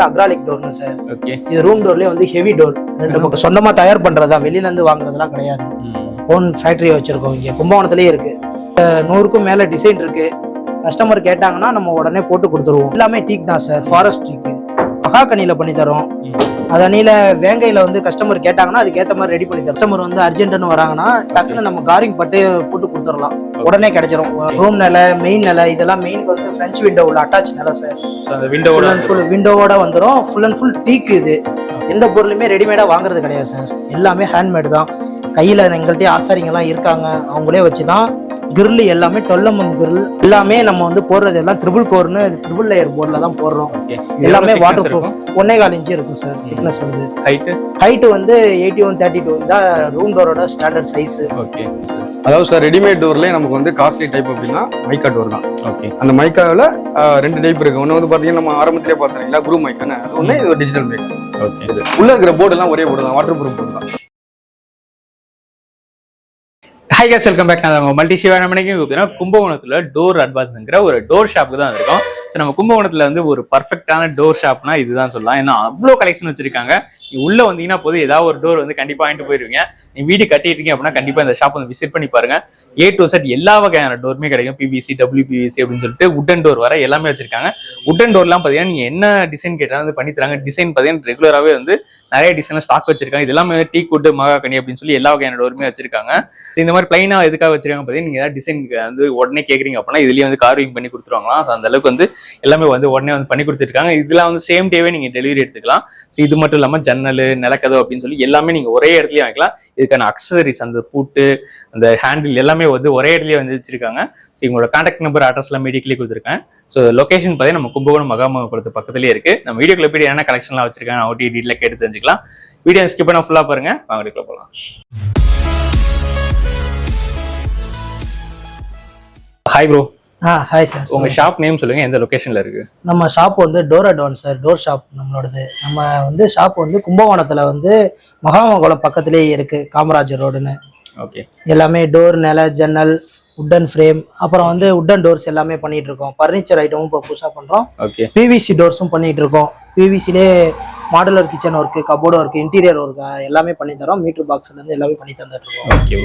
வந்து அக்ராலிக் டோர்னு சார் இது ரூம் டோர்லயே வந்து ஹெவி டோர் ரெண்டு பக்கம் சொந்தமா தயார் பண்றதா வெளியில இருந்து வாங்குறதெல்லாம் கிடையாது. ஓன் ஃபேக்டரியை வச்சிருக்கோம் இங்க. கும்பகோணத்திலேயே இருக்கு. நூறுக்கும் மேல டிசைன் இருக்கு. கஸ்டமர் கேட்டாங்கன்னா நம்ம உடனே போட்டு கொடுத்துருவோம். எல்லாமே டீக் தான் சார் ஃபாரஸ்ட் டீக்கு மகாகனியில பண்ணி தரோம் அதனில வேங்கையில வந்து கஸ்டமர் கேட்டாங்கன்னா அதுக்கேற்ற மாதிரி ரெடி பண்ணி கஸ்டமர் வந்து அர்ஜென்ட்னு வராங்கன்னா டக்குன்னு நம்ம காரிங் பட்டு போட்டு கொடுத்துடலாம். உடனே கிடைச்சிரும். ரூம் நிலை மெயின் நிலை இதெல்லாம் மெயினுக்கு வந்து ஃப்ரெஞ்ச் விண்டோ உள்ள அட்டாச் நிலை சார் விண்டோவோட ஃபுல் விண்டோவோட வந்துடும் ஃபுல் அண்ட் ஃபுல் டீக் இது. எந்த பொருளுமே ரெடிமேடா வாங்குறது கிடையாது சார் எல்லாமே ஹேண்ட்மேட் தான். கையில எங்கள்கிட்ட ஆசாரிங்கெல்லாம் இருக்காங்க. அவங்களே வச்சு தான் கிரில் எல்லாமே டொல்லமம் கிரில். எல்லாமே நம்ம வந்து போடுறது எல்லாம் ட்ரிபிள் கோர்னு ட்ரிபிள் லேயர் போர்டில் தான் போடுறோம். எல்லாமே வாட்டர் ப்ரூஃப் ஒன்னே கால் இன்ச்சு இருக்கும் சார் திக்னஸ் வந்து. ஹைட்டு ஹைட் வந்து எயிட்டி ஒன் தேர்ட்டி டூ இதான் ரூம் டோரோட ஸ்டாண்டர்ட் சைஸ் ஓகே அதாவது சார் ரெடிமேட் டோர்லேயே நமக்கு வந்து காஸ்ட்லி டைப் அப்படின்னா மைக்கா டோர் தான். ஓகே அந்த மைக்காவில் ரெண்டு டைப் இருக்கு. ஒன்று வந்து பார்த்தீங்கன்னா நம்ம ஆரம்பத்திலே பார்த்தீங்களா குரூப் மைக்கான அது ஒன்று இது டிஜிட்டல் மைக் ஓகே உள்ள இருக்கிற போர்டு எல்லாம் ஒரே போர்டு தான். வாட்டர் ப்ரூஃப் போர்டு தான். ஹை கேஸ் வெல்கம் பேக் நான் உங்கள் மல்டி சிவா நம்ம பார்த்தீங்கன்னா கும்பகோணத்துல டோர் அட்வான்ஸ்ங்கிற ஒரு டோர் ஷாப்புக்கு தான் இருக்கோம் ஸோ நம்ம கும்பகோணத்தில் வந்து ஒரு பர்ஃபெக்டான டோர் ஷாப்னா இதுதான் சொல்லலாம். ஏன்னா அவ்வளோ கலெக்ஷன் வச்சிருக்காங்க. நீ உள்ளே வந்தீங்கன்னா போது ஏதாவது ஒரு டோர் வந்து கண்டிப்பாக வாங்கிட்டு போயிருவீங்க. நீ வீடு கட்டிட்டீங்க அப்படின்னா கண்டிப்பாக இந்த ஷாப் வந்து விசிட் பண்ணி பாருங்க. ஏ டு செட் எல்லா வகையான டோருமே கிடைக்கும். பிவிசி டபிள்யூபிவிசி அப்படின்னு சொல்லிட்டு உட்டன் டோர் வர எல்லாமே வச்சிருக்காங்க. உட்டன் டோர்லாம் பார்த்தீங்கன்னா நீங்கள் என்ன டிசைன் கேட்டாலும் வந்து பண்ணி தராங்க. டிசைன் பார்த்தீங்கன்னா ரெகுலராகவே வந்து நிறைய டிசைன்ல ஸ்டாக் வச்சிருக்காங்க. இதெல்லாமே டீ குட்டு மகாகனி அப்படின்னு சொல்லி எல்லா வகையான டோருமே வச்சிருக்காங்க. இந்த மாதிரி பிளைனா எதுக்காக வச்சிருக்காங்க பார்த்தீங்கன்னா நீங்கள் ஏதாவது டிசைன் வந்து உடனே கேட்குறீங்க அப்படின்னா இதுலயே வந்து கார்விங் பண்ணி கொடுத்துருவாங்களா ஸோ அந்த அளவுக்கு வந்து எல்லாமே வந்து உடனே வந்து பண்ணி கொடுத்துருக்காங்க இதெல்லாம் வந்து சேம் டேவே நீங்க டெலிவரி எடுத்துக்கலாம். ஸோ இது மட்டும் இல்லாமல் ஜன்னல் நிலக்கதவு அப்படின்னு சொல்லி எல்லாமே நீங்கள் ஒரே இடத்துலயே வாங்கிக்கலாம். இதுக்கான அக்சசரிஸ் அந்த பூட்டு அந்த ஹேண்டில் எல்லாமே வந்து ஒரே இடத்துலயே வந்து வச்சிருக்காங்க. ஸோ உங்களோட கான்டாக்ட் நம்பர் அட்ரஸ்லாம் எல்லாம் கொடுத்துருக்கேன். ஸோ லொகேஷன் பார்த்தீங்கன்னா நம்ம கும்பகோணம் மகாமகபுரத்து பக்கத்துலயே இருக்கு. நம்ம வீடியோக்குள்ள போய் என்ன கலெக்ஷன்லாம் வச்சிருக்காங்க ஓட்டி டீட்டில் கேட்டு தெரிஞ்சுக்கலாம். வீடியோ ஸ்கிப் பண்ண ஃபுல்லாக பாருங்கள் வாங்க வீடியோக்குள்ள போகலாம் ஹாய் ப்ரோ ஆ ஹாய் சார் உங்க ஷாப் நேம் சொல்லுங்க எந்த லொகேஷன்ல இருக்கு? நம்ம ஷாப் வந்து door advance sir door shop நம்மளோடது. நம்ம வந்து ஷாப் வந்து கும்பகோணத்துல வந்து மகாமங்கலம் பக்கத்திலேயே இருக்கு காமராஜர் ரோடுன்னு. ஓகே எல்லாமே டோர் நில ஜன்னல் உட்டன் ஃப்ரேம் அப்புறம் வந்து உட்டன் டோர்ஸ் எல்லாமே பண்ணிட்டு இருக்கோம். ஃபர்னிச்சர் ஐட்டமும் இப்போ புதுசாக பண்றோம். ஓகே பிவிசி டோர்ஸும் பண்ணிட்டு இருக்கோம். பிவிசிலே modular kitchen work cupboard work interior work எல்லாமே பண்ணி தரோம். மீட்டர் பாக்ஸ்ல இருந்து எல்லாமே பண்ணி தந்துட்டு இருக்கோம். ஓகே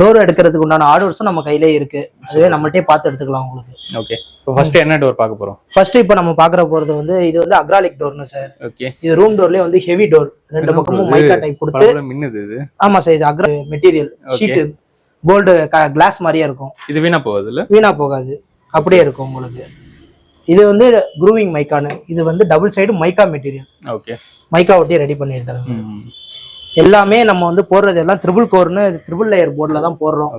டோர் எடுக்கிறதுக்கு உண்டான ஆர்டர்ஸும் நம்ம கையிலே இருக்கு. அதுவே நம்மள்ட்டே பார்த்து எடுத்துக்கலாம் உங்களுக்கு. ஓகே இப்போ ஃபர்ஸ்ட் என்ன டோர் பார்க்க போறோம்? ஃபர்ஸ்ட் இப்போ நம்ம பார்க்குற போறது வந்து இது வந்து அக்ராலிக் டோர்னு சார் ஓகே இது ரூம் டோர்லயே வந்து ஹெவி டோர் ரெண்டு பக்கமும் மைக்கா டைப் கொடுத்து மின்னுது இது. ஆமா சார் இது அக்ரா மெட்டீரியல். ஷீட்டு கோல்டு கிளாஸ் மாதிரியே இருக்கும். இது வீணா போகுது இல்ல? வீணா போகாது. அப்படியே இருக்கும் உங்களுக்கு. இது வந்து க்ரூவிங் மைக்கானு இது வந்து double side mica material okay mica ஒட்டி ரெடி பண்ணியிருக்காங்க எல்லாமே நம்ம வந்து போடுறது எல்லாம் ட்ரிபிள் கோர்னு ட்ரிபிள் லேயர் போர்டில் தான் போடுறோம்.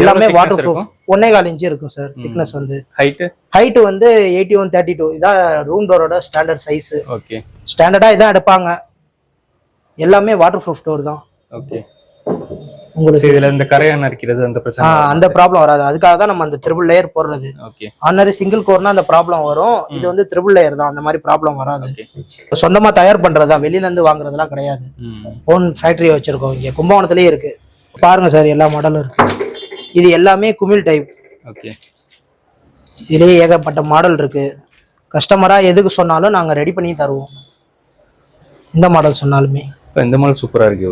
எல்லாமே வாட்டர் ப்ரூஃப் ஒன்னே கால் இன்ச்சு இருக்கும் சார் திக்னஸ் வந்து. ஹைட் ஹைட் வந்து எயிட்டி ஒன் தேர்ட்டி டூ இதான் ரூம் டோரோட ஸ்டாண்டர்ட் சைஸ் ஓகே ஸ்டாண்டர்டா இதான் எடுப்பாங்க. எல்லாமே வாட்டர் ப்ரூஃப் டோர் தான். ஓகே உங்களுக்கு இதுல இந்த கரையான் இருக்கிறது அந்த பிரச்சனை அந்த ப்ராப்ளம் வராது. அதுக்காக தான் நம்ம அந்த ட்ரிபிள் லேயர் போடுறது. ஓகே ஆர்டினரி சிங்கிள் கோர்னா அந்த ப்ராப்ளம் வரும். இது வந்து ட்ரிபிள் லேயர் தான். அந்த மாதிரி ப்ராப்ளம் வராது. சொந்தமா தயார் பண்றதா வெளியில இருந்து வாங்குறதெல்லாம் கிடையாது. ஓன் ஃபேக்டரியை வச்சிருக்கோம் இங்க. கும்பகோணத்திலேயே இருக்கு. பாருங்க சார் எல்லா மாடலும் இருக்கு. இது எல்லாமே குமிழ் டைப் ஓகே இதுலயே ஏகப்பட்ட மாடல் இருக்கு. கஸ்டமரா எதுக்கு சொன்னாலும் நாங்க ரெடி பண்ணி தருவோம். இந்த மாடல் சொன்னாலுமே. இந்த மாதிரி சூப்பரா இருக்கு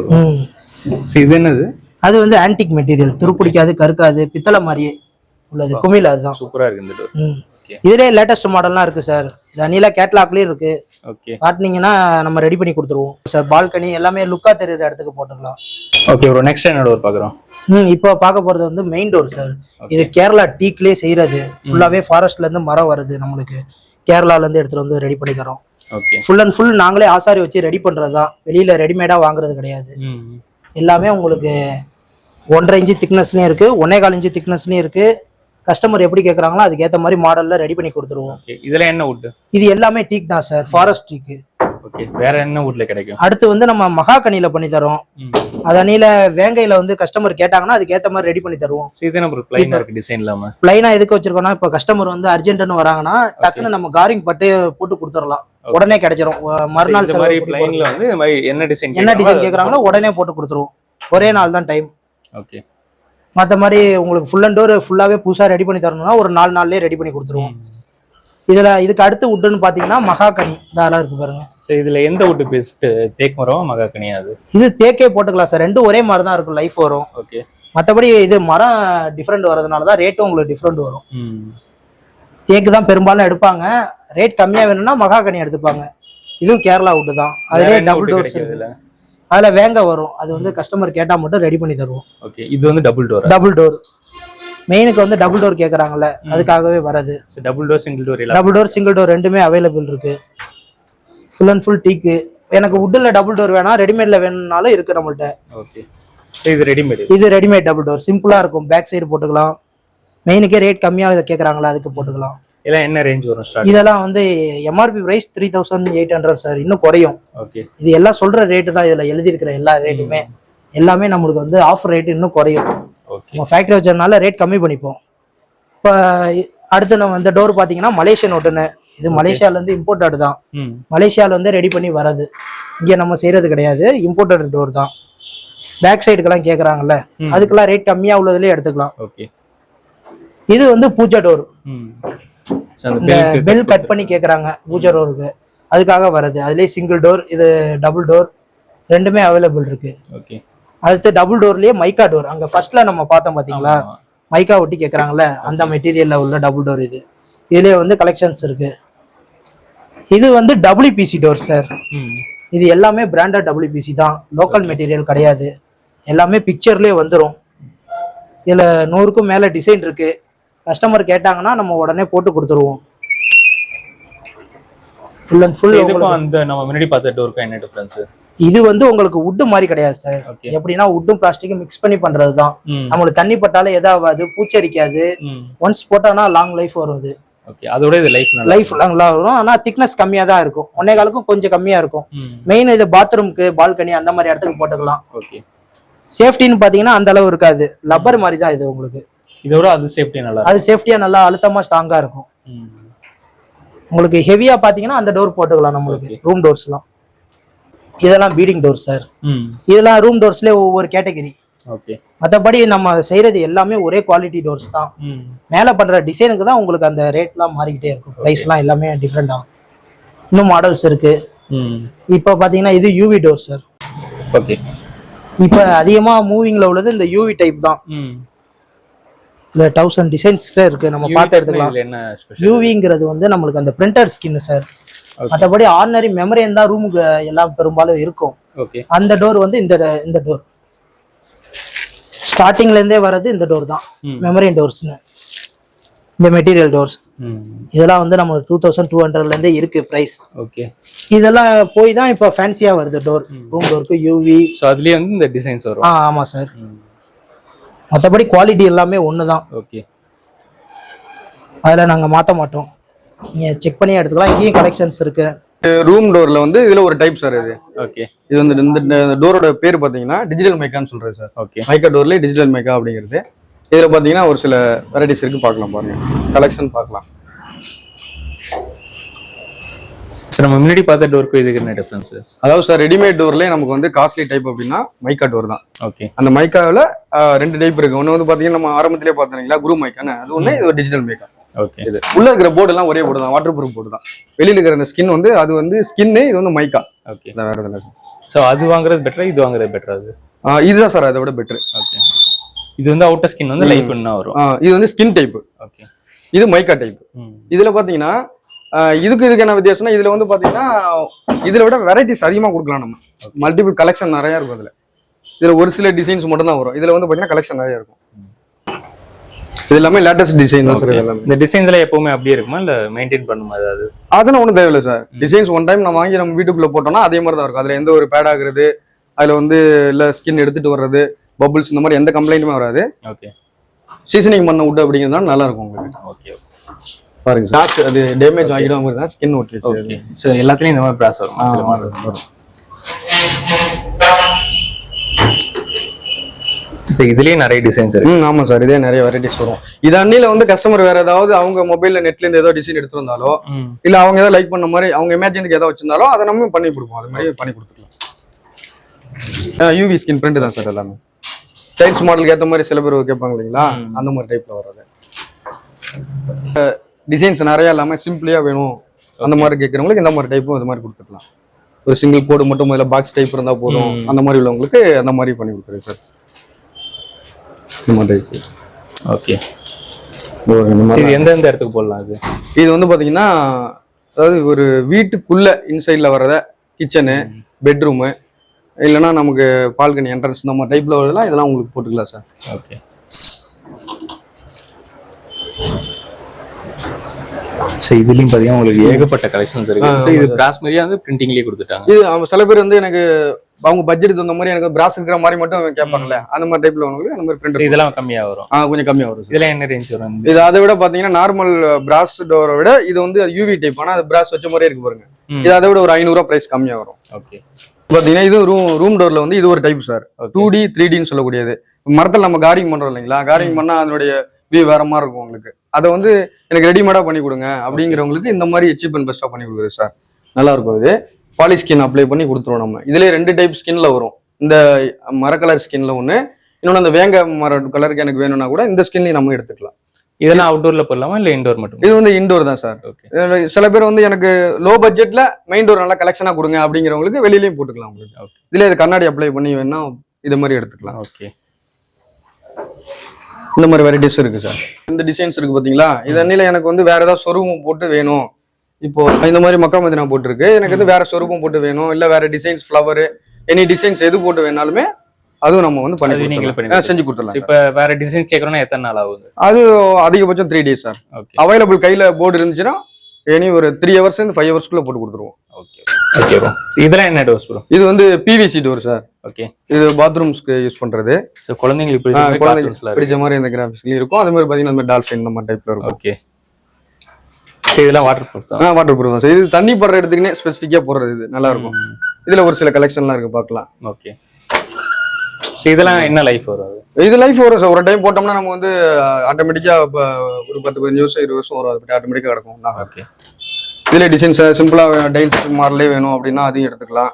இது என்னது? அது வந்து ஆன்டிக் மெட்டீரியல் துருப்பிடிக்காது கருக்காது பித்தளை மாதிரியே உள்ளது. குமிழ் அதுதான். சூப்பரா இருக்கு இந்த டோர். இதுலயே லேட்டஸ்ட் மாடல்லாம் இருக்கு சார் இது அணில கேட்லாக்லயும் இருக்கு. ஓகே காட்டினீங்கன்னா நம்ம ரெடி பண்ணி கொடுத்துருவோம். சார் பால்கனி எல்லாமே லுக்கா தெரியுற இடத்துக்கு போட்டுக்கலாம். ஓகே ப்ரோ நெக்ஸ்ட் என்ன டோர் பாக்குறோம் ம் இப்போ பார்க்க போறது வந்து மெயின் டோர் சார் இது கேரளா டீக்லயே செய்யறது. ஃபுல்லாவே ஃபாரஸ்ட்ல இருந்து மரம் வருது நம்மளுக்கு. கேரளால இருந்து எடுத்துட்டு வந்து ரெடி பண்ணி தரோம். ஓகே ஃபுல் அண்ட் ஃபுல் நாங்களே ஆசாரி வச்சு ரெடி பண்றது தான் வெளியில ரெடிமேடா வாங்குறது கிடையாது. எல்லாமே உங்களுக்கு ஒன்றரை இன்ச்சு திக்னஸ்லயும் இருக்கு ஒன்னே கால் இன்ச்சு திக்னஸ்லயும் இருக்கு. கஸ்டமர் எப்படி கேட்குறாங்களோ அதுக்கேற்ற மாதிரி மாடல்ல ரெடி பண்ணி கொடுத்துருவோம். ஓகே இதுல என்ன வுட் இது எல்லாமே டீக் தான் சார் ஃபாரஸ்ட் டீக்கு ஓகே வேற என்ன வுட்ல கிடைக்கும்? அடுத்து வந்து நம்ம மகாகனியில பண்ணி தரோம். அதனில வேங்கையில வந்து கஸ்டமர் கேட்டாங்கன்னா அதுக்கேற்ற மாதிரி ரெடி பண்ணி தருவோம். ப்ரோ பிளைனா இருக்கு டிசைன் இல்லாம. பிளைனா எதுக்கு வச்சிருக்கோம்னா இப்போ கஸ்டமர் வந்து அர்ஜென்ட்னு வராங்கன்னா டக்குன்னு நம்ம காரிங் பட்டு போட்டு கொடுத்துடலாம். உடனே கிடைச்சிரும். மறுநாள் இந்த மாதிரி பிளைன்ல வந்து இந்த மாதிரி என்ன டிசைன் என்ன டிசைன் கேக்குறாங்களோ உடனே போட்டு கொடுத்துருவோம். ஒரே நாள் தான் டைம் ஓகே மற்ற மாதிரி உங்களுக்கு ஃபுல் அண்ட் டோர் ஃபுல்லாவே புதுசா ரெடி பண்ணி தரணும்னா ஒரு நாலு நாள்லயே ரெடி பண்ணி கொடுத்துருவோம். இதுல இதுக்கு அடுத்து வுட்டுன்னு பாத்தீங்கன்னா மகாகனி தாராளம் இருக்கு பாருங்க. ஸோ இதுல எந்த வுட் பெஸ்ட் தேக் மரம் மகாக்கனி அது? இது தேக்கே போட்டுக்கலாம் சார். ரெண்டும் ஒரே மாதிரி தான் இருக்கும். லைஃப் வரும். ஓகே மற்றபடி இது மரம் டிஃப்ரெண்ட் வரதுனால தான் ரேட்டும் உங்களுக்கு டிஃப்ரெண்ட் வரும். தேக்கு தான் பெரும்பாலும் எடுப்பாங்க. ரேட் கம்மியா வேணும்னா மகாகனி எடுத்துப்பாங்க. இதுவும் கேரளா வுட்டு தான். அதுலேயே டபுள் இதுல அதுல வேங்க வரும். அது வந்து கஸ்டமர் கேட்டா மட்டும் ரெடி பண்ணி தருவோம். ஓகே இது வந்து டபுள் டோர் டபுள் டோர் மெயினுக்கு வந்து டபுள் டோர் கேக்குறாங்கல்ல அதுக்காகவே வரது double door single door double door single door ரெண்டுமே அவைலபிள் இருக்கு. ஃபுல் அண்ட் ஃபுல் டீக்கு எனக்கு வுட்டில் டபுள் டோர் வேணாம் ரெடிமேட்ல வேணும்னாலும் இருக்கு நம்மள்ட்ட. ஓகே இது ரெடிமேடு இது ரெடிமேட் டபுள் டோர் சிம்பிளா இருக்கும். பேக் சைடு போட்டுக்கலாம். மெயினுக்கே ரேட் கம்மியா இதை கேக்குறாங்களா? அதுக்கு போட்டுக்கலாம். இதெல்லாம் என்ன ரேஞ்ச் வரும் ஸ்டார்ட் இதெல்லாம் வந்து MRP price three thousand eight hundred sir இன்னும் குறையும். ஓகே இது எல்லாம் சொல்ற ரேட்டு தான் இதுல எழுதியிருக்கிற எல்லா ரேட்டுமே எல்லாமே நம்மளுக்கு வந்து ஆஃபர் ரேட் இன்னும் குறையும். ஓகே நம்ம ஃபேக்டரி வச்சதுனால ரேட் கம்மி பண்ணிப்போம். இப்போ அடுத்து நம்ம இந்த டோர் பார்த்தீங்கன்னா மலேசியன் ஒட்டுன்னு இது மலேசியால இருந்து இம்போர்ட்டட் தான். ம். மலேசியால வந்து ரெடி பண்ணி வரது. இங்க நம்ம செய்யறது கிடையாது. இம்போர்ட்டட் டோர் தான். பேக் சைடுக்கெல்லாம் கேக்குறாங்கல்ல. ம். அதுக்கெல்லாம் ரேட் கம்மியா உள்ளதுலயே எடுத்துக்கலாம். ஓகே இது வந்து பூஜா டோர். பெல் கட் பண்ணி கேக்குறாங்க பூஜா டோருக்கு. அதுக்காக வருது அதுலயே சிங்கிள் டோர் இது டபுள் டோர் ரெண்டுமே அவைலபிள் இருக்கு. ஓகே அடுத்து டபுள் டோர்லயே மைக்கா டோர். அங்க ஃபர்ஸ்ட்ல நம்ம பார்த்தோம் பாத்தீங்களா. மைக்கா ஒட்டி கேக்குறாங்கல்ல அந்த மெட்டீரியல்ல உள்ள டபுள் டோர் இது. இதுலயே வந்து கலெக்ஷன்ஸ் இருக்கு. இது வந்து டபிள்யூபிசி டோர் சார் ம். இது எல்லாமே பிராண்டட் டபிள்யூபிசி தான். லோக்கல் மெட்டீரியல் கிடையாது. எல்லாமே பிக்சர்லயே வந்துரும். இதுல நூறுக்கும் மேல டிசைன் இருக்கு. கஸ்டமர் கேட்டாங்கன்னா நம்ம உடனே போட்டு கொடுத்துருவோம். ஃபுல் அண்ட் ஃபுல் இதுக்கும் அந்த நம்ம முன்னாடி பார்த்த டோருக்கும் என்ன டிஃபரன்ஸ் இது வந்து உங்களுக்கு வுட்டு மாதிரி கிடையாது சார் எப்படின்னா வுட்டும் பிளாஸ்டிக்கும் மிக்ஸ் பண்ணி பண்றது தான் நம்மளுக்கு தண்ணி பட்டாலும் எதாவது பூச்சரிக்காது. ஒன்ஸ் போட்டோம்னா லாங் லைஃப் வரும் இது. ஓகே அதோட இது லைஃப் லைஃப் லாங்லாம் வரும். ஆனா திக்னஸ் கம்மியா தான் இருக்கும். ஒன்னே காலுக்கும் கொஞ்சம் கம்மியா இருக்கும். மெயின் இது பாத்ரூம்க்கு பால்கனி அந்த மாதிரி இடத்துக்கு போட்டுக்கலாம். ஓகே சேஃப்டின்னு பாத்தீங்கன்னா அந்த அளவு இருக்காது. லப்பர் மாதிரி தான் இது உங்களுக்கு. இதோட அது சேஃப்டி நல்லா அது சேஃப்டியா நல்லா அழுத்தமா ஸ்ட்ராங்கா இருக்கும். உங்களுக்கு ஹெவியா பாத்தீங்கன்னா அந்த டோர் போட்டுக்கலாம் நம்மளுக்கு. ரூம் டோர்ஸ்லாம் இதெல்லாம் பீடிங் டோர் சார் இதெல்லாம் ரூம் டோர்ஸ்லேயே ஒவ்வொரு கேட்டகரி ஓகே மற்றபடி நம்ம செய்யறது எல்லாமே ஒரே குவாலிட்டி டோர்ஸ் தான். மேலே பண்ற டிசைனுக்கு தான் உங்களுக்கு அந்த ரேட்லாம் மாறிக்கிட்டே இருக்கும். ப்ரைஸ்லாம் எல்லாமே டிஃப்ரெண்ட் ஆகும் இன்னும் மாடல்ஸ் இருக்கு. இப்போ பார்த்தீங்கன்னா இது யூவி டோர் சார் ஓகே இப்போ அதிகமாக மூவிங்கில் உள்ளது இந்த யூவி டைப் தான். இந்த தௌசண்ட் டிசைன்ஸ்ல இருக்கு. நம்ம பார்த்து எடுத்துக்கலாம். யூவிங்கிறது வந்து நம்மளுக்கு அந்த பிரிண்டர் ஸ்கின் சார். மற்றபடி ஆர்டினரி மெமரியன் தான் ரூமுக்கு எல்லாம் பெரும்பாலும் இருக்கும். அந்த டோர் வந்து இந்த இந்த டோர் ஸ்டார்டிங்ல இருந்தே வர்றது இந்த டோர் தான். மெமரியன் டோர்ஸ்னு இந்த மெட்டீரியல் டோர்ஸ் இதெல்லாம் வந்து நம்ம டூ தௌசண்ட் டூ ஹண்ட்ரட்லேருந்தே இருக்கு ப்ரைஸ் ஓகே இதெல்லாம் போய் தான் இப்போ ஃபேன்சியா வருது டோர் ரூம் டோருக்கு யூவி ஸோ அதுலயே வந்து இந்த டிசைன்ஸ் வரும். ஆ ஆமா சார் மற்றபடி குவாலிட்டி எல்லாமே ஒன்று தான் ஓகே அதில் நாங்கள் மாற்ற மாட்டோம். நீங்கள் செக் பண்ணி எடுத்துக்கலாம். இங்கேயும் கலெக்ஷன்ஸ் இருக்கு. ரூம் டோர்ல வந்து இதுல ஒரு டைப் சார் இது. ஓகே இது வந்து இந்த டோரோட பேர் பாத்தீங்கன்னா டிஜிட்டல் மைக்கான்னு சொல்றது சார் ஓகே மைக்கா டோர்லேயே டிஜிட்டல் மைக்கா அப்படிங்கிறது. இதுல பாத்தீங்கன்னா ஒரு சில வெரைட்டிஸ் இருக்கு. பார்க்கலாம் பாருங்க. கலெக்ஷன் பார்க்கலாம். சார் நம்ம முன்னாடி பார்த்த டோருக்கும் இதுக்கு என்ன டிஃபரன்ஸ் அதாவது சார் ரெடிமேட் டோர்லேயே நமக்கு வந்து காஸ்ட்லி டைப் அப்படின்னா மைக்கா டோர் தான். ஓகே அந்த மைக்காவில் ரெண்டு டைப் இருக்கு. ஒன்று வந்து பாத்தீங்கன்னா நம்ம ஆரம்பத்திலே பார்த்தீங்களா குரு மைக்கான அது ஒன்று இது டிஜிட்டல் மைக்கா ஓகே இது. உள்ள இருக்கிற போர்டு எல்லாம் ஒரே போர்டு தான். வாட்டர் ப்ரூஃப் போர்டு தான். வெளியில இருக்கிற அந்த ஸ்கின் வந்து அது வந்து ஸ்கின்னு இது வந்து மைக்கா ஓகே வேற எதுவும் ஸோ அது வாங்குறது பெட்டரா இது வாங்குறது பெட்டரா அது? இதுதான் சார் அதை விட பெட்ரு ஓகே இது வந்து அவுட்டர் ஸ்கின் வந்து லைஃப் இன்னும் வரும். இது வந்து ஸ்கின் டைப் ஓகே இது மைக்கா டைப் இதுல பாத்தீங்கன்னா ஆஹ் இதுக்கு இதுக்கு என்ன வித்தியாசம்னா இதுல வந்து பாத்தீங்கன்னா இதுல விட வெரைட்டிஸ் அதிகமா கொடுக்கலாம் நம்ம. மல்டிபிள் கலெக்ஷன் நிறைய இருக்கும் அதுல. இதுல ஒரு சில டிசைன்ஸ் மட்டும் தான் வரும். இதுல வந்து பாத்தீங்கன்னா கலெக்ஷன் நிறைய இருக்கும். இது எல்லாமே லேட்டஸ்ட் டிசைன் தான் சார் எல்லாமே. இந்த டிசைன்ஸ்ல எப்பவுமே அப்படியே இருக்குமா? இல்ல மெயின்டைன் பண்ணுமா அதாவது அதெல்லாம் ஒன்றும் தேவையில்லை சார் டிசைன்ஸ் ஒன் டைம் நம்ம வாங்கி நம்ம வீட்டுக்குள்ள போட்டோம்னா அதே மாதிரி தான் இருக்கும். அதுல எந்த ஒரு பேட் ஆகுறது அதுல வந்து இல்ல ஸ்கின் எடுத்துட்டு வர்றது பபுள்ஸ் இந்த மாதிரி எந்த கம்ப்ளைண்ட்டுமே வராது. ஓகே சீசனிங் பண்ண விட்டு அப்படிங்கிறதுனால நல்லா இருக்கும் உங்களுக்கு. ஓகே பாருங்க சார் அது டேமேஜ் ஆகிடும் தான் ஸ்கின் ஒட்டி ஸோ எல்லாத்துலயும் இந்த மாதிரி ப்ராஸ் வரும். சில மாடல்ஸ் வரும். ஸோ இதுலயே நிறைய டிசைன்ஸ் இருக்கு. ஆமா சார் இதே நிறைய வெரைட்டிஸ் வரும். இது அன்னில வந்து கஸ்டமர் வேற ஏதாவது அவங்க மொபைல்ல நெட்ல இருந்து ஏதோ டிசைன் எடுத்து வந்தாலோ இல்ல அவங்க ஏதாவது லைக் பண்ண மாதிரி அவங்க இமேஜினுக்கு ஏதாவது வச்சிருந்தாலோ அதை நம்ம பண்ணி கொடுப்போம். அது மாதிரி பண்ணி கொடுத்துருலாம் யூவி ஸ்கின் பிரிண்ட் தான் சார் எல்லாமே. டைல்ஸ் மாடலுக்கு ஏத்த மாதிரி சில பேர் கேட்பாங்க இல்லைங்களா? அந்த மாதிரி டைப்ல வர்றது. டிசைன்ஸ் நிறைய இல்லாமல் சிம்பிளியாக வேணும். அந்த மாதிரி கேட்குறவங்களுக்கு இந்த மாதிரி டைப்பும் இது மாதிரி கொடுத்துக்கலாம். ஒரு சிங்கிள் கோடு மட்டும் முதல்ல பாக்ஸ் டைப் இருந்தால் போதும். அந்த மாதிரி உள்ளவங்களுக்கு அந்த மாதிரி பண்ணி கொடுக்குறேன் சார். இந்த மாதிரி டைப் ஓகே சரி எந்தெந்த இடத்துக்கு போடலாம் அது? இது வந்து பாத்தீங்கன்னா அதாவது ஒரு வீட்டுக்குள்ள இன்சைட்ல வர்றத கிச்சனு பெட்ரூமு இல்லைன்னா நமக்கு பால்கனி என்ட்ரன்ஸ் இந்த மாதிரி டைப்ல வரதெல்லாம் இதெல்லாம் உங்களுக்கு போட்டுக்கலாம் சார். ஓகே ஸோ இதுலயும் பாத்தீங்கன்னா உங்களுக்கு ஏகப்பட்ட கலெக்ஷன்ஸ் இருக்கு. ஸோ இது பிராஸ் மாதிரியே வந்து பிரிண்டிங்லேயே கொடுத்துட்டாங்க? இது அவங்க சில பேர் வந்து எனக்கு அவங்க பட்ஜெட் தகுந்த மாதிரி எனக்கு பிராஸ் இருக்கிற மாதிரி மட்டும் கேட்பாங்கல்ல. அந்த மாதிரி டைப்ல உங்களுக்கு அந்த மாதிரி பிரிண்ட் இதெல்லாம் கம்மியா வரும். ஆ கொஞ்சம் கம்மியா வரும். இதெல்லாம் என்ன ரேஞ்ச் வரும்? இது? அதை விட பாத்தீங்கன்னா நார்மல் பிராஸ் டோரை விட இது வந்து யூவி டைப் ஆனா அது பிராஸ் வச்ச மாதிரியே இருக்கு பாருங்க. இது அதை விட ஒரு ஐநூறுரூவா பிரைஸ் கம்மியா வரும். ஓகே பாத்தீங்கன்னா இது ரூம் ரூம் டோர்ல வந்து இது ஒரு type sir two D three டின்னு சொல்லக்கூடியது. மரத்தில் நம்ம காரிங் பண்றோம் இல்லைங்களா? காரிங் பண்ணா அதனுடைய வியூ வேற மாதிரி இருக்கும் உங்களுக்கு. அதை வந்து எனக்கு ரெடிமேடா பண்ணி கொடுங்க அப்படிங்கிறவங்களுக்கு இந்த மாதிரி சீப் அண்ட் பெஸ்டா பண்ணி கொடுக்குது சார் நல்லா இருக்கும் இது பாலி ஸ்கின் அப்ளை பண்ணி கொடுத்துருவோம் நம்ம. இதுலயே ரெண்டு டைப் ஸ்கின்ல வரும். இந்த மர கலர் ஸ்கின்ல ஒண்ணு இன்னொன்று அந்த வேங்க மர கலருக்கு எனக்கு வேணும்னா கூட இந்த ஸ்கின்லையும் நம்ம எடுத்துக்கலாம். இதெல்லாம் அவுட்டோர்ல போடலாமா இல்ல இன்டோர் மட்டும்? இது வந்து இன்டோர் தான் சார் ஓகே சில பேர் வந்து எனக்கு லோ பட்ஜெட்ல மெயின் டோர் நல்லா கலெக்ஷனா கொடுங்க அப்படிங்கிறவங்களுக்கு வெளியிலயும் போட்டுக்கலாம் உங்களுக்கு. இதுல இது கண்ணாடி அப்ளை பண்ணி வேணா இது மாதிரி எடுத்துக்கலாம். ஓகே இந்த மாதிரி வெரைட்டிஸ் இருக்கு சார் இந்த டிசைன்ஸ் இருக்கு பாத்தீங்களா? இதனில எனக்கு வந்து வேற ஏதாவது சொருவம் போட்டு வேணும். இப்போ இந்த மாதிரி மக்கா மதினா போட்டிருக்கு. எனக்கு வந்து வேற சொருபம் போட்டு வேணும். இல்ல வேற டிசைன்ஸ் ஃப்ளவர் எனி டிசைன்ஸ் எது போட்டு வேணாலுமே அதுவும் நம்ம வந்து பண்ணி நீங்களே பண்ணி செஞ்சு கொடுத்துடலாம் இப்ப வேற டிசைன் கேக்குறோம்னா எத்தனை நாள் ஆகுது? அது அதிகபட்சம் three days sir okay available கையில போர்டு இருந்துச்சுன்னா எனி ஒரு த்ரீ ஹவர்ஸ் இருந்து ஃபைவ் ஹவர்ஸ்க்குள்ள போட்டு கொடுத்துருவோம். ஓகே ஓகே ப்ரோ இதெல்லாம் என்ன டோஸ் ப்ரோ இது வந்து பிவிசி டோர் சார் ஓகே இது பாத்ரூம்ஸ்க்கு யூஸ் பண்றது. ஸோ குழந்தைங்களுக்கு ஆ, பிடிச்ச மாதிரி இந்த கிராஃபிக்ஸ்லயும் இருக்கும். அதே மாதிரி மாதிரி டால்ஃபின் இந்த மாதிரி டைப்ல இருக்கும். ஓகே சரி இதெல்லாம் வாட்டர் ப்ரூஃப் தான். ஆ வாட்டர் ப்ரூஃப் தான் சார் இது தண்ணி படுற இடத்துக்குனே ஸ்பெசிஃபிக்கா போடுறது இது. நல்லா இருக்கும். இதுல ஒரு சில கலெக்ஷன்லாம் இருக்கு பார்க்கலாம் ஓகே சரி இதெல்லாம் என்ன லைஃப் வரும் இது லைஃப் வரும் சார் ஒரு டைம் போட்டோம்னா நம்ம வந்து ஆட்டோமேட்டிக்கா இப்போ ஒரு பத்து பதினஞ்சு வருஷம் இருபது வருஷம் வரும். அது ஆட்டோமேட்டிக்கா கிடக்கும். ஓகே இதுல டிசைன்ஸ் சிம்பிளா டைல்ஸ் மாடலே வேணும் அப்படின்னா அதையும் எடுத்துக்கலாம்.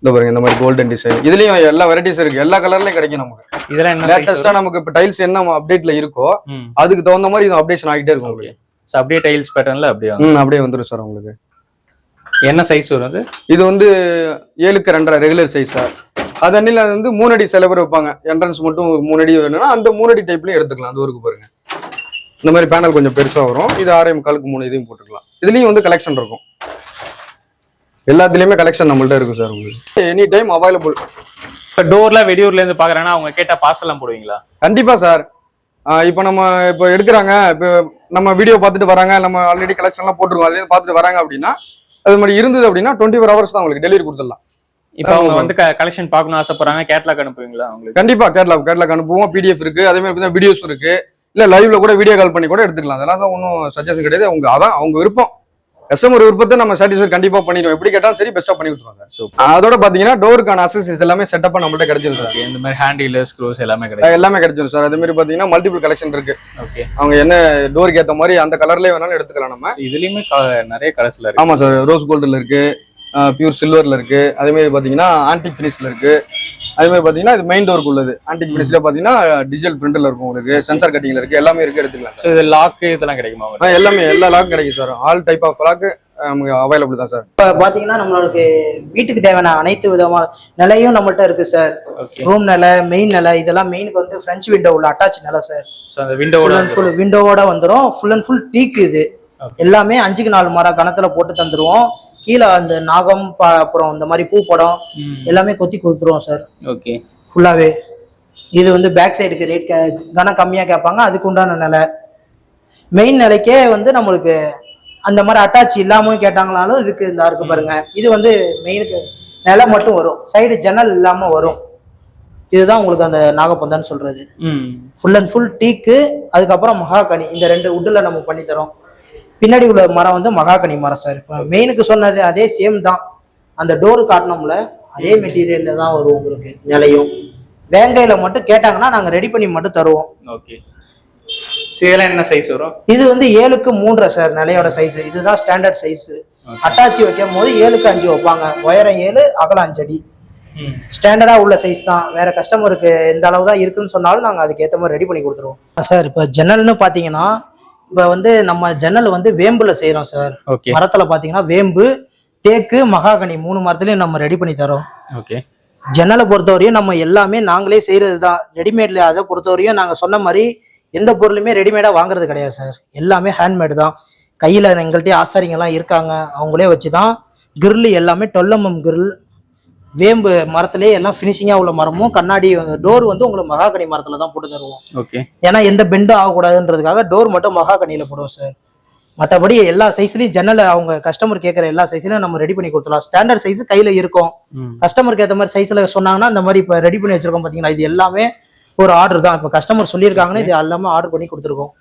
இந்த பாருங்க இந்த மாதிரி கோல்டன் டிசைன் இதுலயும் எல்லா வெரைட்டிஸ் இருக்கு. எல்லா கலர்லயும் கிடைக்கும் நமக்கு. இதெல்லாம் லேட்டஸ்டா நமக்கு இப்போ டைல்ஸ் என்ன அப்டேட்ல இருக்கோ அதுக்கு தகுந்த மாதிரி இது அப்டேஷன் ஆகிட்டே இருக்கும் உங்களுக்கு. அப்படியே டைல்ஸ் பேட்டர்ன்ல அப்படியே அப்படியே வந்துடும் சார் உங்களுக்கு. என்ன சைஸ் வரும் அது? இது வந்து ஏழுக்கு ரெண்டரை ரெகுலர் சைஸ் சார் அது அண்ணில வந்து மூணு அடி சில பேர் வைப்பாங்க. என்ட்ரன்ஸ் மட்டும் மூணு அடி வேணும்னா அந்த மூணு அடி டைப்லயும் எடுத்துக்கலாம். அது ஒருக்கு பாருங்க. இந்த மாதிரி பேனல் கொஞ்சம் பெருசா வரும். இது ஆறே முக்காலுக்கு மூணு இதையும் போட்டுக்கலாம். இதுலயும் வந்து கலெக்ஷன் இருக்கும். எல்லாத்துலயுமே கலெக்ஷன் நம்மள்ட்ட இருக்கும் சார் உங்களுக்கு. எனி டைம் அவைலபிள் இப்போ டோர்ல வெளியூர்ல இருந்து பாக்குறாங்கன்னா அவங்க கேட்டா பார்சல்லாம் போடுவீங்களா? கண்டிப்பா சார். இப்போ நம்ம இப்போ எடுக்கிறாங்க இப்போ நம்ம வீடியோ பார்த்துட்டு வராங்க நம்ம ஆல்ரெடி கலெக்ஷன்லாம் போட்டுருக்கோம் அதுலேருந்து பார்த்துட்டு வராங்க அப்படின்னா அது மாதிரி இருந்தது அப்படின்னா டுவெண்ட்டி ஃபோர் ஹவர்ஸ் தான் உங்களுக்கு டெலிவரி கொடுத்துடலாம். இப்போ அவங்க வந்து கலெக்ஷன் பார்க்கணும் ஆசைப்படுறாங்க கேட்லாக் அனுப்புவீங்களா அவங்களுக்கு? கண்டிப்பா கேட்லாக் கேட்லாக் அனுப்புவோம். பிடிஎஃப் இருக்கு. அதே மாதிரி வீடியோஸ் இருக்கு. இல்ல லைவ்ல கூட வீடியோ கால் பண்ணி கூட எடுத்துக்கலாம். அதெல்லாம் தான் ஒன்றும் சஜஷன் கிடையாது. அவங்க அதான் அவங்க விருப்பம். கஸ்டமர் விருப்பத்தை நம்ம சாட்டிஸ்ஃபை கண்டிப்பா பண்ணிடுவோம். எப்படி கேட்டாலும் சரி பெஸ்டா பண்ணி விட்டுருவாங்க. சூப்பர் அதோட பாத்தீங்கன்னா டோருக்கான அசசரிஸ் எல்லாமே செட்டப்பா நம்மள்ட்ட கிடைச்சிரும் சார் இந்த மாதிரி ஹேண்டில் ஸ்க்ரூஸ் எல்லாமே கிடைக்கும். எல்லாமே கிடைச்சிரும் சார். அதே மாதிரி பாத்தீங்கன்னா மல்டிபிள் கலெக்ஷன் இருக்கு. ஓகே அவங்க என்ன டோருக்கு ஏத்த மாதிரி அந்த கலர்லயே வேணாலும் எடுத்துக்கலாம் நம்ம. இதுலயுமே நிறைய கலர்ஸ்ல இருக்கு. ஆமா சார். ரோஸ் கோல்டுல இருக்கு. பியூர் சில்வர்ல இருக்கு. அதே மாதிரி பாத்தீங்கன்னா ஆன்டிக் ஃபினிஷ்ல இருக்கு. அதே மாதிரி பாத்தீங்கன்னா இது மெயின் டோருக்கு உள்ளது. ஆன்டிக் ஃபினிஷ்ல பாத்தீங்கன்னா டிஜிட்டல் பிரிண்டர்ல இருக்கும் உங்களுக்கு. சென்சார் கட்டிங்ல இருக்கு. எல்லாமே இருக்கு எடுத்துக்கலாம் ஸோ இது லாக் இதெல்லாம் கிடைக்குமா எல்லாமே எல்லா லாக்கும் கிடைக்கும் sir. All type of lock நமக்கு அவைலபிள் தான் சார். இப்போ பார்த்தீங்கன்னா நம்மளுக்கு வீட்டுக்கு தேவையான அனைத்து விதமான நிலையும் நம்மள்ட்ட இருக்கு சார். ரூம் நிலை மெயின் நிலை இதெல்லாம் மெயினுக்கு வந்து ஃப்ரெஞ்ச் விண்டோ உள்ள அட்டாச் நிலை சார். ஸோ அந்த ஃபுல் விண்டோவோட அண்ட் ஃபுல் விண்டோவோட வந்துடும் ஃபுல் அண்ட் ஃபுல் டீக் இது. எல்லாமே அஞ்சுக்கு நாலு மரம் கணத்துல போட்டு தந்துருவோம். கீழே அந்த நாகம் அப்புறம் இந்த மாதிரி பூ படம் எல்லாமே கொத்தி கொடுத்துருவோம் சார். ஓகே. ஃபுல்லாவே. இது வந்து பேக் சைடுக்கு ரேட் கனம் கம்மியா கேட்பாங்க அதுக்கு உண்டான நிலை. மெயின் நிலைக்கே வந்து நம்மளுக்கு அந்த மாதிரி அட்டாச் இல்லாமலும் கேட்டாங்களாலும் இருக்கு இந்த இருக்கு பாருங்க. இது வந்து மெயினுக்கு நிலை மட்டும் வரும். சைடு ஜன்னல் இல்லாம வரும். இதுதான் உங்களுக்கு அந்த நாகப்பந்தன் சொல்றது. ஃபுல் அண்ட் ஃபுல் டீக்கு அதுக்கப்புறம் மகாகனி இந்த ரெண்டு உட்டில் நம்ம பண்ணி தரோம் பின்னாடி உள்ள மரம் வந்து மகாகனி மரம் சார் இப்போ மெயினுக்கு சொன்னது அதே சேம் தான். அந்த டோரு காட்டினோம்ல அதே மெட்டீரியல்ல தான் வரும் உங்களுக்கு நிலையும். வேங்கையில மட்டும் கேட்டாங்கன்னா நாங்கள் ரெடி பண்ணி மட்டும் தருவோம். ஓகே இதெல்லாம் என்ன சைஸ் வரும்? இது வந்து ஏழுக்கு மூன்றரை சார் நிலையோட சைஸ் இதுதான் ஸ்டாண்டர்ட் சைஸ் அட்டாச்சி வைக்கும் போது ஏழுக்கு அஞ்சு வைப்பாங்க. உயரம் ஏழு அகலம் அஞ்சு அடி. ஸ்டாண்டர்டா உள்ள சைஸ் தான். வேற கஸ்டமருக்கு எந்த அளவு தான் இருக்குன்னு சொன்னாலும் நாங்கள் அதுக்கு ஏற்ற மாதிரி ரெடி பண்ணி கொடுத்துருவோம். சார் இப்போ ஜன்னல்னு பார்த்தீங்கன்னா இப்போ வந்து நம்ம ஜன்னல் வந்து வேம்புல செய்றோம் சார் மரத்துல பாத்தீங்கன்னா வேம்பு தேக்கு மகாகனி மூணு மரத்துலயும் நம்ம ரெடி பண்ணி தரோம். ஓகே ஜன்னலை பொறுத்தவரையும் நம்ம எல்லாமே நாங்களே செய்யறது தான் ரெடிமேட்ல அதை பொறுத்தவரையும் நாங்க சொன்ன மாதிரி எந்த பொருளுமே ரெடிமேடா வாங்குறது கிடையாது சார் எல்லாமே ஹேண்ட்மேடு தான். கையில எங்கள்கிட்ட ஆசாரிங்கெல்லாம் இருக்காங்க. அவங்களே வச்சுதான் கிரில் எல்லாமே டொல்லமம் கிரில் வேம்பு மரத்திலே எல்லாம் ஃபினிஷிங்கா உள்ள மரமும் கண்ணாடி டோர் வந்து உங்களுக்கு மகாகனி மரத்துல தான் போட்டு தருவோம். ஓகே ஏன்னா எந்த பெண்டும் ஆகக்கூடாதுன்றதுக்காக டோர் மட்டும் மகாகனியில போடுவோம் சார் மற்றபடி எல்லா சைஸ்லயும் ஜன்னலை அவங்க கஸ்டமர் கேட்குற எல்லா சைஸ்லயும் நம்ம ரெடி பண்ணி கொடுத்துலாம் ஸ்டாண்டர்ட் சைஸ் கையில இருக்கும். கஸ்டமருக்கு ஏற்ற மாதிரி சைஸ்ல சொன்னாங்கன்னா இந்த மாதிரி இப்போ ரெடி பண்ணி வச்சிருக்கோம் பாத்தீங்களா இது எல்லாமே ஒரு ஆர்டர் தான். இப்போ கஸ்டமர் சொல்லியிருக்காங்கன்னா இது எல்லாமே ஆர்டர் பண்ணி கொடுத்துருக்கோம்.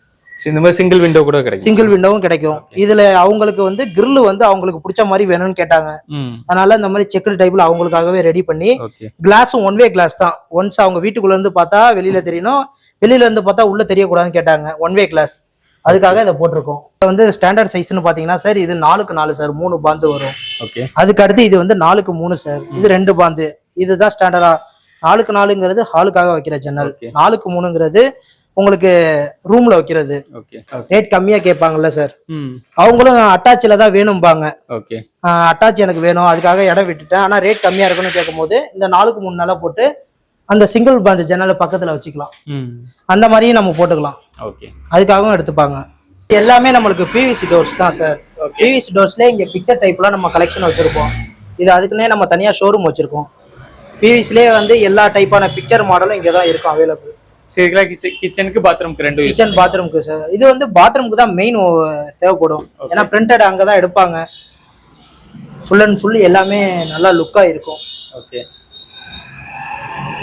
இந்த மாதிரி சிங்கிள் விண்டோ கூட கிடைக்கும். சிங்கிள் விண்டோவும் கிடைக்கும். இதுல அவங்களுக்கு வந்து grill வந்து அவங்களுக்கு பிடிச்ச மாதிரி வேணும்னு கேட்டாங்க. அதனால இந்த மாதிரி செக்குடு டைப்ல அவங்களுக்காகவே ரெடி பண்ணி கிளாஸும் ஒன் வே கிளாஸ் தான். ஒன்ஸ் அவங்க வீட்டுக்குள்ள இருந்து பார்த்தா வெளியில தெரியணும். வெளியில இருந்து பார்த்தா உள்ள தெரியக்கூடாதுன்னு கேட்டாங்க. ஒன் வே கிளாஸ் அதுக்காக இதை போட்டிருக்கோம். வந்து ஸ்டாண்டர்ட் சைஸ்னு பாத்தீங்கன்னா சார் இது நாலுக்கு நாலு சார் மூணு பாந்து வரும். ஓகே அதுக்கு அடுத்து இது வந்து நாலுக்கு மூணு சார் இது ரெண்டு பாந்து. இதுதான் ஸ்டாண்டர்டா நாலுக்கு நாலுங்கிறது ஹாலுக்காக வைக்கிற ஜன்னல். நாலுக்கு மூணுங்கிறது உங்களுக்கு ரூம்ல வைக்கிறது. ஓகே ரேட் கம்மியா கேட்பாங்கல்ல சார் ம். அவங்களும் அட்டாச்சில் தான் வேணும்பாங்க. ஓகே அட்டாச் எனக்கு வேணும். அதுக்காக இடம் விட்டுட்டேன். ஆனா ரேட் கம்மியா இருக்குன்னு கேட்கும்போது இந்த நாலுக்கு மூணு நிலை போட்டு அந்த சிங்கிள் பாந்து ஜன்னலை பக்கத்துல வச்சுக்கலாம். ம். அந்த மாதிரியும் நம்ம போட்டுக்கலாம். ஓகே அதுக்காகவும் எடுத்துப்பாங்க. எல்லாமே நம்மளுக்கு பிவிசி டோர்ஸ் தான் சார் பிவிசி டோர்ஸ்ல இங்க பிக்சர் டைப்லாம் நம்ம கலெக்ஷன் வச்சிருப்போம். இது அதுக்குன்னே நம்ம தனியா ஷோரூம் வச்சிருக்கோம். பிவிசிலே வந்து எல்லா டைப்பான பிக்சர் மாடலும் இங்கே தான் இருக்கும் அவைலபிள் சரிங்களா கிச்சனுக்கு பாத்ரூம்க்கு ரெண்டு கிச்சன் பாத்ரூம்க்கு சார் இது வந்து பாத்ரூம்க்கு தான் மெயின் தேவைப்படும். ஏன்னா பிரிண்டட் அங்கே தான் எடுப்பாங்க. ஃபுல் அண்ட் ஃபுல் எல்லாமே நல்லா லுக்காக இருக்கும். ஓகே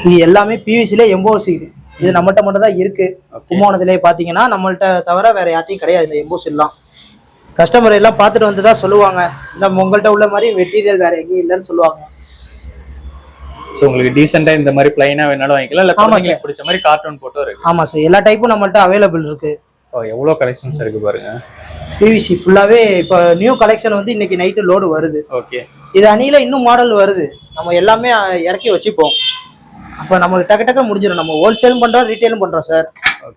இது எல்லாமே பிவிசிலே எம்போஸ் இது. இது நம்மள்ட்ட மட்டும் தான் இருக்கு. கும்போணத்திலே பார்த்தீங்கன்னா நம்மள்ட்ட தவிர வேற யார்ட்டையும் கிடையாது இந்த எம்போஸ் எல்லாம். கஸ்டமர் எல்லாம் பார்த்துட்டு வந்து தான் சொல்லுவாங்க. இந்த உங்கள்கிட்ட உள்ள மாதிரி மெட்டீரியல் வேற எங்கேயும் இல்லைன்னு சொல்லுவாங்க. ஸோ உங்களுக்கு டீசெண்டா இந்த மாதிரி பிளைனா வேணாலும் வாங்கிக்கலாம். இல்ல ஆமா குழந்தைங்களுக்கு பிடிச்ச மாதிரி கார்ட்டூன் போட்டோ இருக்கு. ஆமாம் சார் எல்லா டைப்பும் நம்மள்ட்ட அவைலபிள் இருக்கு. ஓ எவ்வளோ கலெக்ஷன்ஸ் இருக்கு பாருங்க. பிவிசி ஃபுல்லாகவே இப்போ நியூ கலெக்ஷன் வந்து இன்னைக்கு நைட்டு லோடு வருது. ஓகே இது அணியில இன்னும் மாடல் வருது. நம்ம எல்லாமே இறக்கி வச்சுப்போம். அப்போ நம்மளுக்கு டக்கு டக்கு முடிஞ்சிடும் நம்ம ஹோல்சேலும் பண்றோம் ரீட்டைலும் பண்றோம் சார்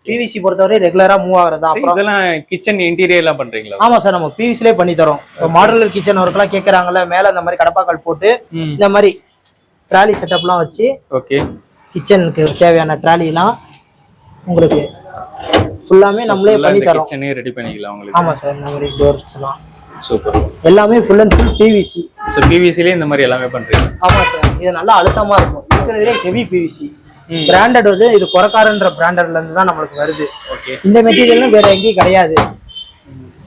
பிவிசி பொறுத்தவரை ரெகுலரா மூவ் ஆகுறது அப்புறம் இதெல்லாம் கிச்சன் இன்டீரியர் எல்லாம் பண்றீங்களா? ஆமா சார் நம்ம பிவிசிலே பண்ணி தரோம். மாடலர் கிச்சன் ஒர்க்லாம் கேட்குறாங்கல்ல மேல இந்த மாதிரி கடப்பாக்கள் போட்டு இந்த மாதிரி ட்ராலி செட்டப்லாம் வச்சு ஓகே. கிச்சனுக்கு தேவையான ட்ராலிலாம் உங்களுக்கு ஃபுல்லாமே நம்மளே பண்ணி தரோம் கிச்சனே ரெடி பண்ணிக்கலாம் உங்களுக்கு. ஆமா சார் இந்த மாதிரி டோர்ஸ்லாம் சூப்பர் எல்லாமே full and full PVC so பிவிசிலே இந்த மாதிரி எல்லாமே பண்றீங்க. ஆமா சார் இது நல்லா அழுத்தமா இருக்கும். இருக்கிறதுலே ஹெவி பிவிசி. பிராண்டட் வந்து இது கொரக்காரன்ற பிராண்டட்ல இருந்து தான் நம்மளுக்கு வருது. ஓகே இந்த மெட்டீரியலும் வேற எங்கேயும் கிடையாது.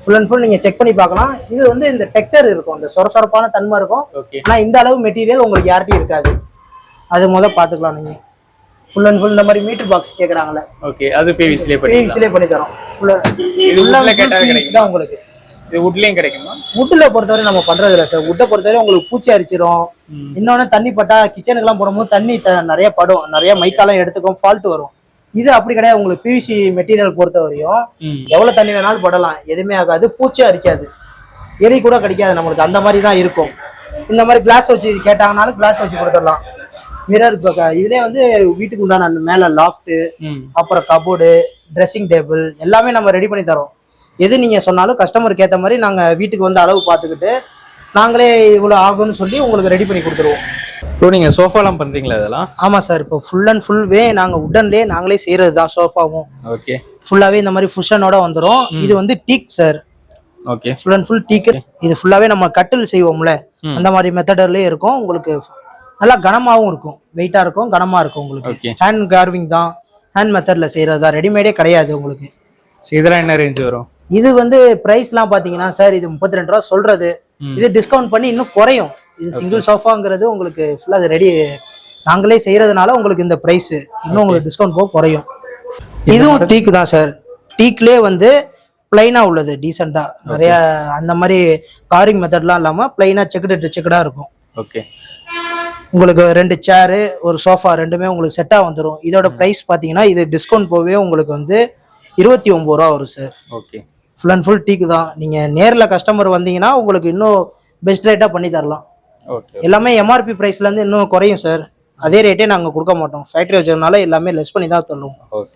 ஃபுல் அண்ட் ஃபுல் நீங்க செக் பண்ணி பார்க்கலாம். இது வந்து இந்த டெக்ஸ்சர் இருக்கும். இந்த சொரசொரப்பான தன்மை இருக்கும். ஓகே ஆனா இந்த அளவு மெட்டீரியல் உங்களுக்கு யார்ட்டையும் இருக்காது. அது முத பாத்துக்கலாம் நீங்க. ஃபுல் அண்ட் ஃபுல் இந்த மாதிரி மீட்டர் பாக்ஸ் கேக்குறாங்கல்ல. ஓகே அது பிவிசிலே பண்ணிக்கலாம். பிவிசிலே பண்ணி தரோம். ஃபுல்லா இது கேட்டாலும் கிடைக்குமா? தான் உங்களுக்கு. இது வுட்லயும் கிடைக்குமா? வுட்டில் பொறுத்தவரை நம்ம பண்றது இல்லை சார் வுட்டை பொறுத்தவரை உங்களுக்கு பூச்சி அரிச்சிரும். இன்னொன்னு தண்ணி பட்டா கிச்சனுக்குலாம் போடும்போது தண்ணி த- நிறைய படும். நிறைய மைக்காலாம் எடுத்துக்கும் ஃபால்ட் வரும். இது அப்படி கிடையாது. உங்களுக்கு பிவிசி மெட்டீரியல் பொறுத்த வரையும் எவ்வளவு தண்ணி வேணாலும் படலாம். எதுவுமே ஆகாது. பூச்சி அரிக்காது. எலி கூட கிடைக்காது. நம்மளுக்கு அந்த மாதிரி தான் இருக்கும். இந்த மாதிரி கிளாஸ் வச்சு கேட்டாங்கனாலும் கிளாஸ் வச்சு கொடுத்துடலாம். மிரர் இதுலேயே வந்து வீட்டுக்கு உண்டான மேலே லாஃப்ட்டு அப்புறம் கபோர்டு ட்ரெஸ்ஸிங் டேபிள் எல்லாமே நம்ம ரெடி பண்ணி தரோம். எது நீங்க சொன்னாலும் கஸ்டமருக்கு ஏற்ற மாதிரி நாங்க வீட்டுக்கு வந்து அளவு பார்த்துக்கிட்டு நாங்களே இவ்வளோ ஆகும்னு சொல்லி உங்களுக்கு ரெடி பண்ணி கொடுத்துருவோம். இப்போ நீங்க சோஃபாலாம் பண்றீங்களா இதெல்லாம்? ஆமா சார் இப்போ ஃபுல் அண்ட் ஃபுல் வே நாங்க உடன்லேயே நாங்களே செய்யறது தான் சோஃபாவும் ஓகே ஃபுல்லாவே இந்த மாதிரி ஃபுஷனோட வந்துரும். இது வந்து teak sir okay full and full teak இது ஃபுல்லாவே நம்ம கட்டில் செய்வோம்ல. அந்த மாதிரி மெத்தடர்லயே இருக்கும். உங்களுக்கு நல்லா கனமாவும் இருக்கும். வெயிட்டா இருக்கும் கனமா இருக்கும் உங்களுக்கு. ஹேண்ட் கார்விங் தான். ஹேண்ட் மெத்தட்ல செய்யறது தான். ரெடிமேடே கிடையாது உங்களுக்கு. இதெல்லாம் என்ன ரேஞ்ச் வரும்? இது வந்து பிரைஸ்லாம் பாத்தீங்கன்னா சார் இது முப்பத்தி ரெண்டு ரூபா சொல்றது. இது டிஸ்கவுண்ட் பண்ணி இன்னும் குறையும். இது சிங்கிள் சோஃபாங்கிறது உங்களுக்கு ஃபுல்லா அது ரெடி நாங்களே செய்யறதுனால உங்களுக்கு இந்த பிரைஸ் இன்னும் உங்களுக்கு டிஸ்கவுண்ட் போக குறையும். இதுவும் டீக்கு தான் சார் டீக்லேயே வந்து பிளைனா உள்ளது டீசெண்டா நிறைய அந்த மாதிரி காரிங் மெத்தட்லாம் இல்லாம பிளைனா செக்குடு செக்குடா இருக்கும். ஓகே உங்களுக்கு ரெண்டு சேரு ஒரு சோஃபா ரெண்டுமே உங்களுக்கு செட்டாக வந்துடும் இதோட ப்ரைஸ் பார்த்தீங்கன்னா இது டிஸ்கவுண்ட் போகவே உங்களுக்கு வந்து இருபத்தி ஒம்பது ரூபா வரும் sir okay full and full teak தான். நீங்கள் நேரில் கஸ்டமர் வந்தீங்கன்னா உங்களுக்கு இன்னும் பெஸ்ட் ரேட்டாக பண்ணி தரலாம். எல்லாமே எம்ஆர்பி ப்ரைஸ்லேருந்து இன்னும் குறையும் சார் அதே ரேட்டே நாங்கள் கொடுக்க மாட்டோம். ஃபேக்ட்ரி வச்சதுனால எல்லாமே லெஸ் பண்ணி தான் ஓகே